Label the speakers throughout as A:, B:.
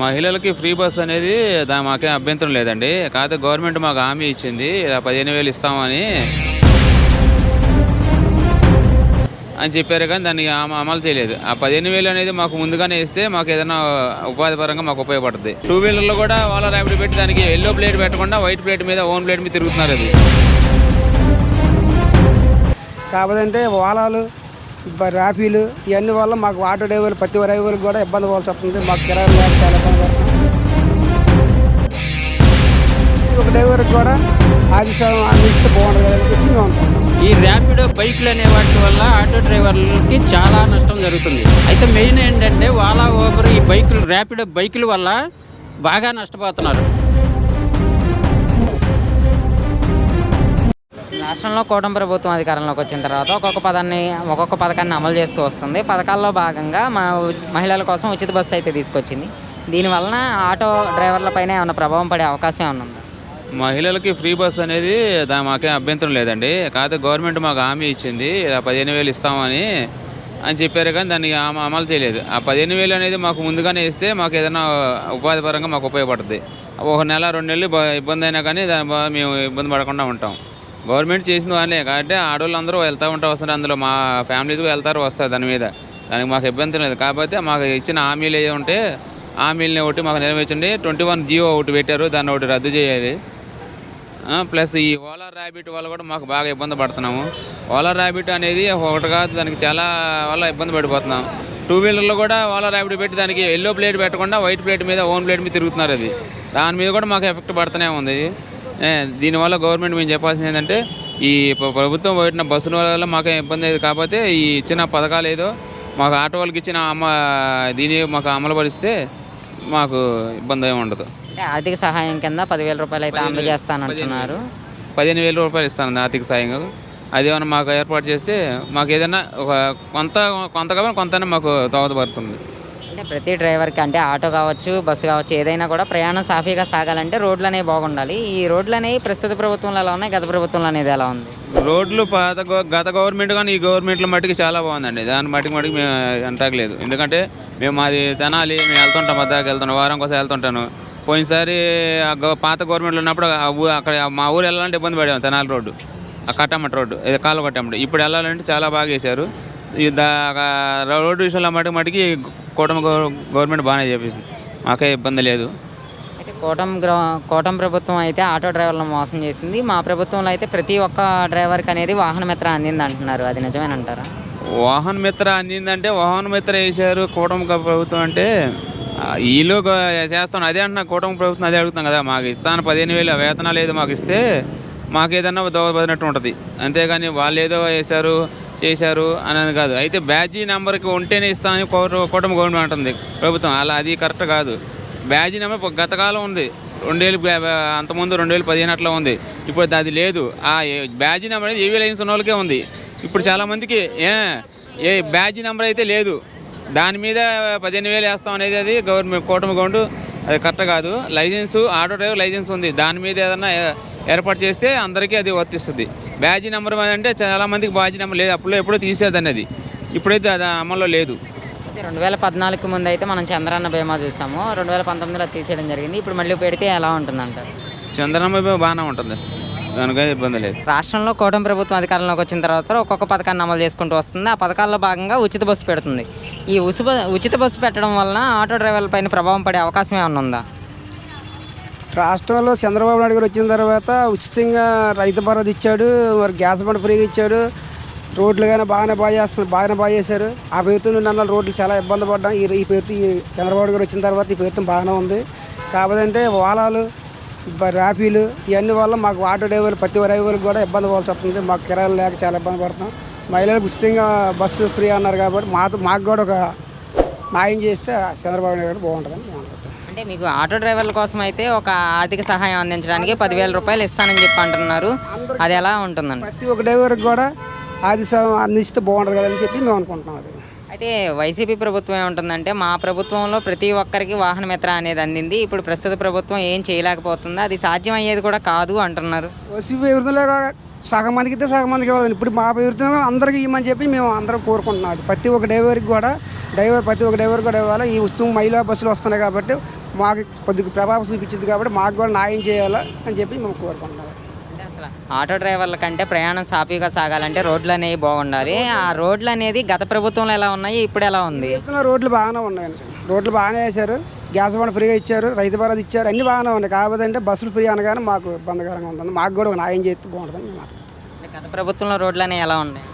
A: మహిళలకి free bus అనేది దా మాకేం అభ్యంతరం లేదండి. కాకపోతే గవర్నమెంట్ మాకు హామీ ఇచ్చింది ఇలా పదిహేను వేలు ఇస్తామని. అని చెప్పారు కానీ దాన్ని అమలు చేయలేదు. ఆ పదిహేను వేలు అనేది మాకు ముందుగానే ఇస్తే మాకు ఏదైనా ఉపాధి పరంగా మాకు ఉపయోగపడుతుంది టూ వీలర్లో కూడా వాళ్ళ ర్యాపిడ్ పెట్టి దానికి ఎల్లో ప్లేట్ పెట్టకుండా వైట్ ప్లేట్ మీద ఓన్ ప్లేట్ మీద తిరుగుతున్నారు అది.
B: కాకపోతే ఓలాలు రాఫీలు ఇవన్నీ వల్ల మాకు ఆటో డ్రైవర్లు ప్రతి డ్రైవర్లు కూడా ఇబ్బంది పోవాల్సి వస్తుంది. మాకు కిరాయి లేక చాలా ఇబ్బంది ఒక డ్రైవర్కి కూడా ఆది అందిస్తే బాగుంటుంది కదా అని చెప్పి మేము
C: ఈ ర్యాపిడో బైక్లు అనే వాటి వల్ల ఆటో డ్రైవర్లకి చాలా నష్టం జరుగుతుంది. అయితే మెయిన్ ఏంటంటే వాలా ఓబర్ ఈ బైకులు ర్యాపిడో బైకుల వల్ల బాగా నష్టపోతున్నారు.
D: రాష్ట్రంలో కూటమి ప్రభుత్వం అధికారంలోకి వచ్చిన తర్వాత ఒక్కొక్క పదాన్ని ఒక్కొక్క పథకాన్ని అమలు చేస్తూ వస్తుంది. పథకాల్లో భాగంగా మా మహిళల కోసం ఉచిత బస్సు అయితే తీసుకొచ్చింది. దీనివలన ఆటో డ్రైవర్లపైన ఏమైనా ప్రభావం పడే అవకాశం ఏమైనా ఉందా?
A: మహిళలకి ఫ్రీ బస్ అనేది దా మాకేం అభ్యంతరం లేదండి. కాకపోతే గవర్నమెంట్ మాకు హామీ ఇచ్చింది ఇలా పదిహేను వేలు ఇస్తామని అని చెప్పారు కానీ దాన్ని అమలు చేయలేదు. ఆ పదిహేను వేలు అనేది మాకు ముందుగానే ఇస్తే మాకు ఏదైనా ఉపాధి పరంగా మాకు ఉపయోగపడుతుంది ఒక నెల రెండు నెలలు ఇబ్బంది అయినా కానీ దాని మేము ఇబ్బంది పడకుండా ఉంటాం. గవర్నమెంట్ చేసిన వాళ్ళే. కాబట్టి ఆడవాళ్ళు అందరూ వెళ్తూ ఉంటారు వస్తారు. అందులో మా ఫ్యామిలీస్ కూడా వెళ్తారు వస్తారు దాని మీద. దానికి మాకు ఇబ్బంది లేదు. కాకపోతే మాకు ఇచ్చిన హామీలు ఏ ఉంటే హామీలని ఒకటి మాకు నెరవేర్చండి. ట్వంటీ వన్ జియో ఒకటి పెట్టారు. దాన్ని ఒకటి రద్దు చేయాలి. ప్లస్ ఈ ఓలా ర్యాబిట్ వల్ల కూడా మాకు బాగా ఇబ్బంది పడుతున్నాము. ఓలా ర్యాబిట్ అనేది ఒకటి కాదు. దానికి చాలా వల్ల ఇబ్బంది పడిపోతున్నాం. టూ వీలర్లో కూడా ఓలా ర్యాబిట్ పెట్టి దానికి ఎల్లో ప్లేట్ పెట్టకుండా వైట్ ప్లేట్ మీద ఓన్ ప్లేట్ మీద తిరుగుతున్నారు అది. దాని మీద కూడా మాకు ఎఫెక్ట్ పడుతూనే ఉంది. దీనివల్ల గవర్నమెంట్ మేము చెప్పాల్సింది ఏంటంటే ఈ ప్ర- ప్రభుత్వం పెట్టిన బస్సుల వల్ల మాకు ఇబ్బంది లేదు కాకపోతే ఈ ఇచ్చిన పథకాలు ఏదో మాకు ఆటో వాళ్ళకి ఇచ్చిన అమ్మ దీని మాకు అమలు పరిస్తే మాకు ఇబ్బంది ఏమి ఉండదు.
D: ఆర్థిక సహాయం కింద పదివేల రూపాయలు అయితే అమలు చేస్తానంటున్నారు.
A: పదిహేను వేల రూపాయలు ఇస్తాను ఆర్థిక సాయంగా అది ఏమైనా మాకు ఏర్పాటు చేస్తే మాకు ఏదైనా ఒక కొంత కొంత కాబట్టి కొంత మాకు దోహదపడుతుంది.
D: అంటే ప్రతి డ్రైవర్కి అంటే ఆటో కావచ్చు బస్సు కావచ్చు ఏదైనా కూడా ప్రయాణం సాఫీగా సాగాలంటే రోడ్లు అనేవి బాగుండాలి. ఈ రోడ్లు అనేవి ప్రస్తుత ప్రభుత్వంలో ఎలా ఉన్నాయి? గత ప్రభుత్వంలో అనేది ఎలా ఉంది?
A: రోడ్లు పాత గత గవర్నమెంట్ కానీ ఈ గవర్నమెంట్ల మట్టుకు చాలా బాగుందండి. దాని మట్టుకు మట్టుకు మేము అంటాకలేదు. ఎందుకంటే మేము మాది తెనాలి మేము వెళ్తుంటాం మధ్యకి వెళ్తున్నాం వారం కోసం వెళ్తుంటాను. పోయినసారి పాత గవర్నమెంట్లో ఉన్నప్పుడు అక్కడ మా ఊరు వెళ్ళాలంటే ఇబ్బంది పడాము తెనాలి రోడ్డు. ఆ కట్టమట రోడ్డు ఇది కాలు కట్టమట ఇప్పుడు వెళ్ళాలంటే చాలా బాగా వేశారు ఈ రోడ్డు విషయంలో మటుకు మటుకి కూటమి గవ- గవర్నమెంట్ బాగానే చేపించింది మాకే ఇబ్బంది లేదు.
D: అయితే కూటమి గ్ర కూటమి ప్రభుత్వం అయితే ఆటో డ్రైవర్లను మోసం చేసింది. మా ప్రభుత్వంలో అయితే ప్రతి ఒక్క డ్రైవర్కి అనేది వాహన మిత్ర అందింది అంటున్నారు. అది నిజమేనంటారా?
A: వాహన మిత్ర అందిందంటే వాహన మిత్ర వేశారు కూటమి ప్రభుత్వం అంటే వీళ్ళు గ- చేస్తాను అదే అంటున్నా కూటమి ప్రభుత్వం అదే అడుగుతాం కదా. మాకు ఇస్తాను పదిహేను వేలు వేతనాలు ఏదో మాకు ఇస్తే మాకు ఏదన్నా దోహదపడినట్టు ఉంటుంది. అంతేగాని వాళ్ళు ఏదో వేశారు చేశారు అనేది కాదు. అయితే బ్యాజీ నెంబర్కి ఉంటేనే ఇస్తామని కూటమి గవర్నమెంట్ అంటుంది. ప్రభుత్వం అలా అది కరెక్ట్ కాదు. బ్యాజీ నెంబర్ గతకాలం ఉంది. రెండు వేలు అంతకుముందు రెండు వేలు పదిహేను అట్లా ఉంది. ఇప్పుడు అది లేదు. ఆ ఏ- బ్యాజీ నెంబర్ అనేది ఏవీ లైన్స్ ఉన్న వాళ్ళకే ఉంది. ఇప్పుడు చాలామందికి ఏ ఏ బ్యాజీ నెంబర్ అయితే లేదు. దాని మీద పదిహేను వేలు వేస్తాం అనేది అది గవర్నమెంట్ కూటమి గవర్నమెంట్ అది కరెక్ట్ కాదు. లైసెన్సు ఆటో డ్రైవర్ లైసెన్స్ ఉంది. దాని మీద ఏదన్నా ఏర్పాటు చేస్తే అందరికీ అది వర్తిస్తుంది. బ్యాజీ నెంబర్ అంటే చాలామందికి బ్యాజీ నెంబర్ లేదు. అప్పుడు ఎప్పుడో తీసేదని అది ఇప్పుడైతే అది అమల్లో లేదు.
D: రెండు వేల పద్నాలుగు ముందు అయితే మనం చంద్రన్న బీమా చూసాము. రెండు వేల పంతొమ్మిదిలో తీసేయడం జరిగింది. ఇప్పుడు మళ్ళీ పెడితే ఎలా ఉంటుందంటారు?
A: చంద్రమ్మ బాగానే ఉంటుంది. దానికై ఇబ్బంది లేదు.
D: రాష్ట్రంలో కూటమి ప్రభుత్వం అధికారంలోకి వచ్చిన తర్వాత ఒక్కొక్క పథకాన్ని అమలు చేసుకుంటూ వస్తుంది. ఆ పథకాల్లో భాగంగా ఉచిత బస్సు పెడుతుంది. ఈ ఉచిత ఉచిత బస్సు పెట్టడం వలన ఆటో డ్రైవర్ల పైన ప్రభావం పడే అవకాశం ఏమైనా ఉందా?
B: రాష్ట్రంలో చంద్రబాబు నాయుడు గారు వచ్చిన తర్వాత ఉచితంగా రైతు భరోసా ఇచ్చాడు మరి గ్యాస్ బండ్ ఫ్రీగా ఇచ్చాడు. రోడ్లు కానీ బాగానే బాగా చేస్తున్నారు బాగానే బాగా చేశారు. ఆ ప్రభుత్వం నుండి రోడ్లు చాలా ఇబ్బంది పడ్డాం. ఈ ఈ ప్రభుత్వం ఈ చంద్రబాబు గారు వచ్చిన తర్వాత ఈ ప్రభుత్వం బాగానే ఉంది. కాకపోతే ఓలాలు రాఫీలు ఇవన్నీ వల్ల మాకు ఆటో డ్రైవర్లు ప్రతి డ్రైవర్లకు కూడా ఇబ్బంది పోవాల్సి వస్తుంది. మాకు కిరాయిలు లేక చాలా ఇబ్బంది పడుతున్నాం. మహిళలకు ఉచితంగా బస్సు ఫ్రీ అన్నారు కాబట్టి మాతో మాకు కూడా ఒక న్యాయం చేస్తే చంద్రబాబు నాయుడు గారు బాగుంటుందని
D: అంటే మీకు ఆటో డ్రైవర్ల కోసం అయితే ఒక ఆర్థిక సహాయం అందించడానికి పదివేల రూపాయలు ఇస్తానని చెప్పి అంటున్నారు. అది ఎలా ఉంటుందండి?
B: ప్రతి ఒక్క డ్రైవర్కి కూడా ఆది సా- అందిస్తే బాగుంటుంది కదని చెప్పి మేము అనుకుంటున్నాం అది.
D: అయితే వైసీపీ ప్రభుత్వం ఏముంటుందంటే మా ప్రభుత్వంలో ప్రతి ఒక్కరికి వాహన మిత్ర అనేది అందింది. ఇప్పుడు ప్రస్తుత ప్రభుత్వం ఏం చేయలేకపోతుంది? అది సాధ్యం అయ్యేది కూడా కాదు అంటున్నారు.
B: వైసీపీ సగం మందికి ఇస్తే సగం మందికి ఇవ్వాలి ఇప్పుడు మా ప్రభుత్వం అందరికీ ఇవ్వమని చెప్పి మేము అందరం కోరుకుంటున్నాం ప్రతి ఒక్క డ్రైవర్కి కూడా డ్రైవర్ ప్రతి ఒక్క డ్రైవర్ కూడా ఇవ్వాలి. ఈ ఉత్సవం మహిళా బస్సులు వస్తున్నాయి కాబట్టి మాకు కొద్దిగా ప్రభావం చూపించింది కాబట్టి మాకు కూడా న్యాయం చేయాలా అని చెప్పి మేము కోరుకుంటున్నాం.
D: అంటే అసలు ఆటో డ్రైవర్ల కంటే ప్రయాణం సాఫీగా సాగాలంటే రోడ్లు అనేవి బాగుండాలి. ఆ రోడ్లు అనేది గత ప్రభుత్వంలో ఎలా ఉన్నాయి ఇప్పుడు ఎలా ఉంది?
B: రోడ్లు బాగానే ఉన్నాయండి రోడ్లు బాగానే వేశారు. గ్యాస్ బండ ఫ్రీగా ఇచ్చారు రైతు భరోసా ఇచ్చారు అన్ని బాగానే ఉన్నాయి. కాకపోతే అంటే బస్సులు ఫ్రీ అనగానే మాకు ఇబ్బందికరంగా ఉంటుంది. మాకు కూడా ఒక న్యాయం చేస్తే
D: అంటే గత ప్రభుత్వంలో రోడ్లు అనేవి ఎలా ఉన్నాయి?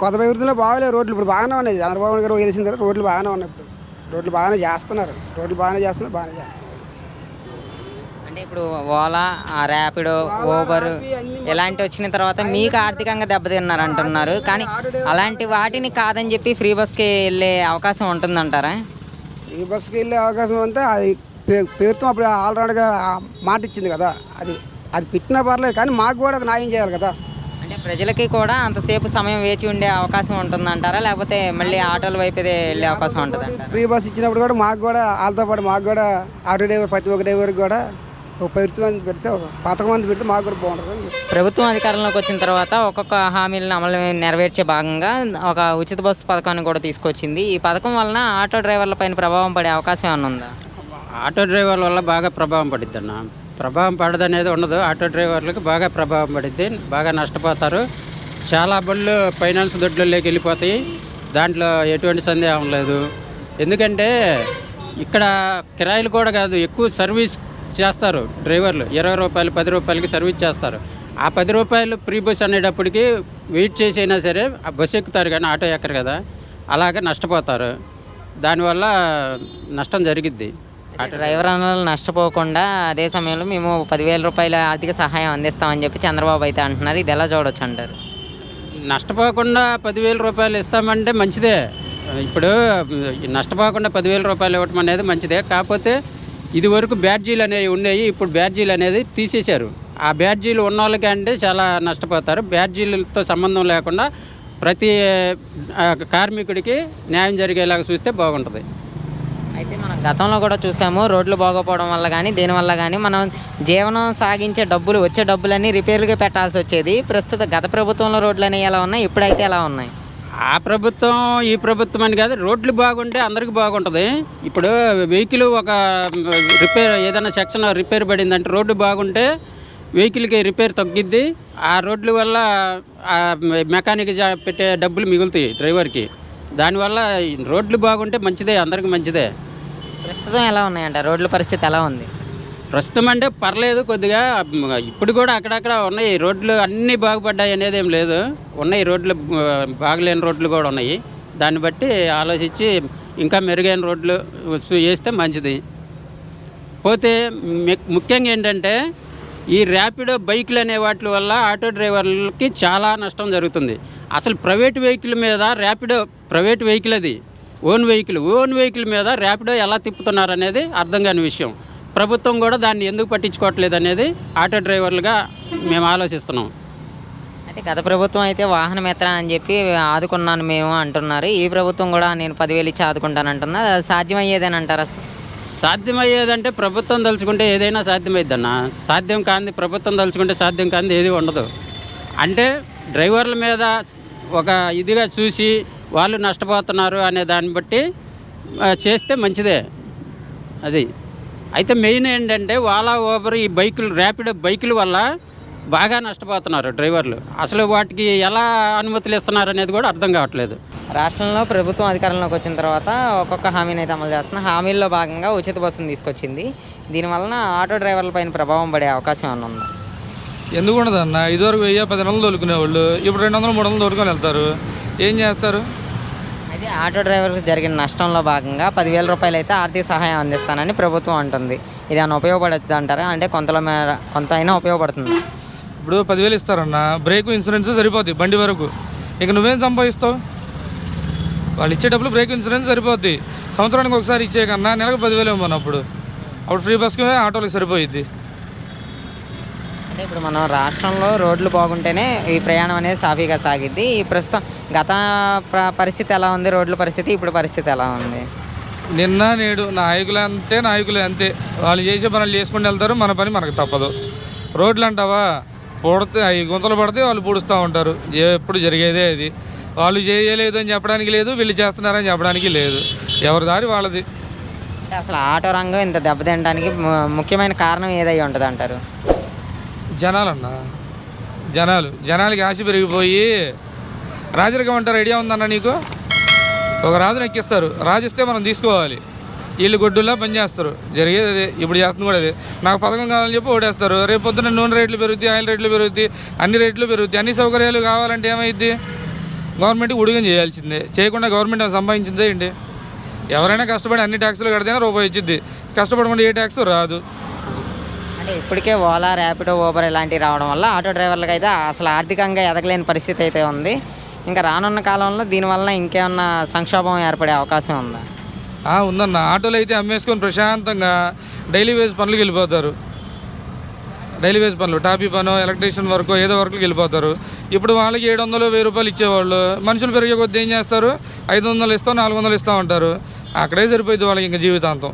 B: కొత్త ప్రభుత్వంలో బాగాలేదు రోడ్లు. ఇప్పుడు బాగానే ఉన్నాయి. చంద్రబాబు గారు వేసిన తర్వాత రోడ్లు బాగానే ఉన్నాయి ఇప్పుడు. రోడ్లు బాగానే చేస్తున్నారు. రోడ్లు బాగానే చేస్తున్నారు బాగానే చేస్తున్నారు.
D: అంటే ఇప్పుడు ఓలా ఆ ర్యాపిడో ఊబర్ ఇలాంటి వచ్చిన తర్వాత మీకు ఆర్థికంగా దెబ్బతిన్నారు అంటున్నారు. కానీ అలాంటి వాటిని కాదని చెప్పి ఫ్రీ బస్కి వెళ్ళే అవకాశం ఉంటుందంటారా?
B: ఈ బస్సుకి వెళ్ళే అవకాశం అంతా అది పేరుతో అప్పుడు ఆల్రెడీగా మాట ఇచ్చింది కదా. అది అది పెట్టినా పర్లేదు కానీ మాకు కూడా ఒక న్యాయం చేయాలి కదా.
D: అంటే ప్రజలకి కూడా అంతసేపు సమయం వేచి ఉండే అవకాశం ఉంటుందంటారా? లేకపోతే మళ్ళీ ఆటోల వైపు వెళ్ళే అవకాశం ఉంటుందంటారా?
B: ఫ్రీ బస్ ఇచ్చినప్పుడు కూడా మాకు కూడా వాళ్ళతో పాటు మాకు కూడా ఆటో డ్రైవర్ ప్రతి ఒక్క డ్రైవర్కి కూడా ఒక ప్రభుత్వం పెడితే ఒక పథకం మంది పెడితే మాకు కూడా బాగుంటుంది.
D: ప్రభుత్వం అధికారంలోకి వచ్చిన తర్వాత ఒక్కొక్క హామీలను అమలు నెరవేర్చే భాగంగా ఒక ఉచిత బస్సు పథకాన్ని కూడా తీసుకొచ్చింది. ఈ పథకం వలన ఆటో డ్రైవర్ల పైన ప్రభావం పడే అవకాశం ఏమైనా ఉందా?
C: ఆటో డ్రైవర్ల వల్ల బాగా ప్రభావం పడుద్ది అన్న ప్రభావం పడదనేది ఉండదు. ఆటో డ్రైవర్లకు బాగా ప్రభావం పడిద్ది. బాగా నష్టపోతారు. చాలా బళ్ళు ఫైనాన్స్ దొడ్లలోకి వెళ్ళిపోతాయి. దాంట్లో ఎటువంటి సందేహం లేదు. ఎందుకంటే ఇక్కడ కిరాయిలు కూడా కాదు ఎక్కువ సర్వీస్ చేస్తారు డ్రైవర్లు. ఇరవై రూపాయలు పది రూపాయలకి సర్వీస్ చేస్తారు. ఆ పది రూపాయలు ఫ్రీ బస్ అనేటప్పటికి వెయిట్ చేసి అయినా సరే ఆ బస్సు ఎక్కుతారు కానీ ఆటో ఎక్కరు కదా. అలాగే నష్టపోతారు. దానివల్ల నష్టం జరిగిద్ది.
D: డ్రైవర్ అన్నలు నష్టపోకుండా అదే సమయంలో మేము పదివేల రూపాయల ఆర్థిక సహాయం అందిస్తామని చెప్పి చంద్రబాబు అయితే అంటున్నారు. ఇది ఎలా చూడొచ్చు అంటారు?
C: నష్టపోకుండా పదివేల రూపాయలు ఇస్తామంటే మంచిదే. ఇప్పుడు నష్టపోకుండా పదివేల రూపాయలు ఇవ్వటం అనేది మంచిదే. కాకపోతే ఇది వరకు బ్యాడ్జీలు అనేవి ఉన్నాయి ఇప్పుడు బ్యాడ్జీలు అనేది తీసేశారు. ఆ బ్యాడ్జీలు ఉన్న వాళ్ళకి అంటే చాలా నష్టపోతారు. బ్యాడ్జీలతో సంబంధం లేకుండా ప్రతి కార్మికుడికి న్యాయం జరిగేలాగా చూస్తే బాగుంటుంది.
D: అయితే మనం గతంలో కూడా చూసాము రోడ్లు బాగోపోవడం వల్ల కానీ దేనివల్ల కానీ మనం జీవనం సాగించే డబ్బులు వచ్చే డబ్బులన్నీ రిపేర్లుగా పెట్టాల్సి వచ్చేది. ప్రస్తుత గత ప్రభుత్వంలో రోడ్లు అనేవి ఎలా ఉన్నాయి? ఇప్పుడైతే ఎలా ఉన్నాయి?
C: ఆ ప్రభుత్వం ఈ ప్రభుత్వం అని కాదు రోడ్లు బాగుంటే అందరికి బాగుంటుంది. ఇప్పుడు వెహికల్ ఒక రిపేర్ ఏదైనా సెక్షన్ రిపేర్ పడిందంటే రోడ్డు బాగుంటే వెహికల్కి రిపేర్ తగ్గిద్ది. ఆ రోడ్ల వల్ల ఆ మెకానిక్ జా- పెట్టే డబ్బులు మిగులుతాయి డ్రైవర్కి. దానివల్ల రోడ్లు బాగుంటే మంచిదే అందరికి మంచిదే.
D: ప్రస్తుతం ఎలా ఉన్నాయంట? రోడ్ల పరిస్థితి ఎలా ఉంది?
C: ప్రస్తుతం అంటే పర్లేదు కొద్దిగా ఇప్పుడు కూడా అక్కడక్కడ ఉన్నాయి. రోడ్లు అన్నీ బాగుపడ్డాయి అనేది ఏం లేదు. ఉన్నాయి రోడ్లు బాగలేని రోడ్లు కూడా ఉన్నాయి. దాన్ని బట్టి ఆలోచించి ఇంకా మెరుగైన రోడ్లు చూ- వేస్తే మంచిది. పోతే ముఖ్యంగా ఏంటంటే ఈ ర్యాపిడో బైకులు అనే వాటి వల్ల ఆటో డ్రైవర్లకి చాలా నష్టం జరుగుతుంది. అసలు ప్రైవేట్ వెహికల్ మీద ర్యాపిడో ప్రైవేట్ వెహికల్ అది. ఓన్ వెహికల్ ఓన్ వెహికల్ మీద ర్యాపిడో ఎలా తిప్పుతున్నారు అనేది అర్థం కాని విషయం. ప్రభుత్వం కూడా దాన్ని ఎందుకు పట్టించుకోవట్లేదు అనేది ఆటో డ్రైవర్లుగా మేము ఆలోచిస్తున్నాం.
D: అయితే గత ప్రభుత్వం అయితే వాహనం ఎత్తరా అని చెప్పి ఆదుకున్నాను మేము అంటున్నారు. ఈ ప్రభుత్వం కూడా నేను పదివేలు ఇచ్చి ఆదుకుంటాను అంటున్నా. సాధ్యమయ్యేదని అంటారు? అసలు
C: సాధ్యమయ్యేదంటే ప్రభుత్వం తలుచుకుంటే ఏదైనా సాధ్యమైద్దన్న. సాధ్యం కాంది ప్రభుత్వం తలుచుకుంటే సాధ్యం కాంది ఏది ఉండదు. అంటే డ్రైవర్ల మీద ఒక ఇదిగా చూసి వాళ్ళు నష్టపోతున్నారు అనే దాన్ని బట్టి చేస్తే మంచిదే. అది. అయితే మెయిన్ ఏంటంటే వాలా ఓబర్ ఈ బైకులు ర్యాపిడ్ బైకుల వల్ల బాగా నష్టపోతున్నారు డ్రైవర్లు. అసలు వాటికి ఎలా అనుమతులు ఇస్తున్నారు అనేది కూడా అర్థం కావట్లేదు.
D: రాష్ట్రంలో ప్రభుత్వం అధికారంలోకి వచ్చిన తర్వాత ఒక్కొక్క హామీని అయితే అమలు చేస్తున్న. హామీల్లో భాగంగా ఉచిత బస్సును తీసుకొచ్చింది. దీనివలన ఆటో డ్రైవర్ల పైన ప్రభావం పడే అవకాశం ఏమైనా ఉందా?
E: ఎందుకు ఉండదు అన్న ఇదివరకు వెయ్యి పది నెలలు తోలుకునేవాళ్ళు. ఇప్పుడు రెండు వందలు మూడు వందలు తోలుకొని వెళ్తారు. ఏం చేస్తారు?
D: అయితే ఆటో డ్రైవర్లకు జరిగిన నష్టంలో భాగంగా పదివేల రూపాయలు అయితే ఆర్థిక సహాయం అందిస్తానని ప్రభుత్వం అంటుంది. ఇది ఏమైనా ఉపయోగపడుతుంది అంటారా? అంటే కొంతలో మేర కొంత అయినా ఉపయోగపడుతుంది?
E: ఇప్పుడు పదివేలు ఇస్తారన్న బ్రేక్ ఇన్సూరెన్స్ సరిపోద్ది బండి వరకు. ఇక నువ్వేం సంపాదిస్తావు? వాళ్ళు ఇచ్చే డబ్బులు బ్రేక్ ఇన్సూరెన్స్ సరిపోద్ది. సంవత్సరానికి ఒకసారి ఇచ్చే కన్నా నెలకు పదివేలు ఇవ్వమన్నప్పుడు. అప్పుడు ఫ్రీ బస్కి ఆటోలకు సరిపోయిద్ది.
D: అంటే ఇప్పుడు మనం రాష్ట్రంలో రోడ్లు బాగుంటేనే ఈ ప్రయాణం అనేది సాఫీగా సాగిద్ది. ఈ ప్రస్తుతం గత ప్ర- పరిస్థితి ఎలా ఉంది? రోడ్ల పరిస్థితి ఇప్పుడు పరిస్థితి ఎలా ఉంది?
E: నిన్న నేడు నాయకులు అంతే నాయకులు అంతే. వాళ్ళు చేసే పనులు చేసుకుంటూ వెళ్తారు మన పని మనకు తప్పదు. రోడ్లు అంటావా? పొడితే అవి గుంతలు పడితే వాళ్ళు పూడుస్తూ ఉంటారు. ఎప్పుడు జరిగేదే అది. వాళ్ళు చేయలేదు అని చెప్పడానికి లేదు వీళ్ళు చేస్తున్నారని చెప్పడానికి లేదు. ఎవరి దారి వాళ్ళది.
D: అసలు ఆటో రంగం ఇంత దెబ్బతినడానికి ముఖ్యమైన కారణం ఏదై ఉంటుంది అంటారు
E: జనాలన్న? జనాలు. జనాలకి ఆశ పెరిగిపోయి రాజరికం అంటారు ఐడియా ఉందన్న నీకు? ఒక రాజును ఎక్కిస్తారు. రాజు ఇస్తే మనం తీసుకోవాలి. వీళ్ళు గొడ్డులా పనిచేస్తారు జరిగేది అదే. ఇప్పుడు చేస్తుంది కూడా అదే. నాకు పథకం కావాలని చెప్పి ఓడేస్తారు రేపు పొద్దున్న నూనె రేట్లు పెరుగుతాయి ఆయిల్ రేట్లు పెరుగుతాయి అన్ని రేట్లు పెరుగుతాయి అన్ని సౌకర్యాలు కావాలంటే ఏమైద్ది? గవర్నమెంట్కి ఉడిగం చేయాల్సిందే. చేయకుండా గవర్నమెంట్ సంపాదించిందే ఏంటి? ఎవరైనా కష్టపడి అన్ని ట్యాక్సులు కడితేనే రూపాయి ఇచ్చిద్ది. కష్టపడకుండా ఏ ట్యాక్స్? రాదు.
D: అంటే ఇప్పటికే ఓలా ర్యాపిడో ఊబర్ ఇలాంటివి రావడం వల్ల ఆటో డ్రైవర్లకు అయితే అసలు ఆర్థికంగా ఎదగలేని పరిస్థితి అయితే ఉంది. ఇంకా రానున్న కాలంలో దీనివల్ల ఇంకేమన్నా సంక్షోభం ఏర్పడే అవకాశం ఉందా?
E: ఉందన్న. ఆటోలు అయితే అమ్మేసుకొని ప్రశాంతంగా డైలీ వేజ్ పనులకు వెళ్ళిపోతారు. డైలీ వేజ్ పనులు టాపీ పను ఎలక్ట్రీషియన్ వర్క్ ఏదో వర్క్కి వెళ్ళిపోతారు. ఇప్పుడు వాళ్ళకి ఏడు వందలు వెయ్యి రూపాయలు ఇచ్చేవాళ్ళు. మనుషులు పెరిగే కొద్దీ ఏం చేస్తారు? ఐదు వందలు ఇస్తాం నాలుగు వందలు ఇస్తాం అంటారు. అక్కడే సరిపోయింది వాళ్ళకి ఇంకా జీవితాంతం.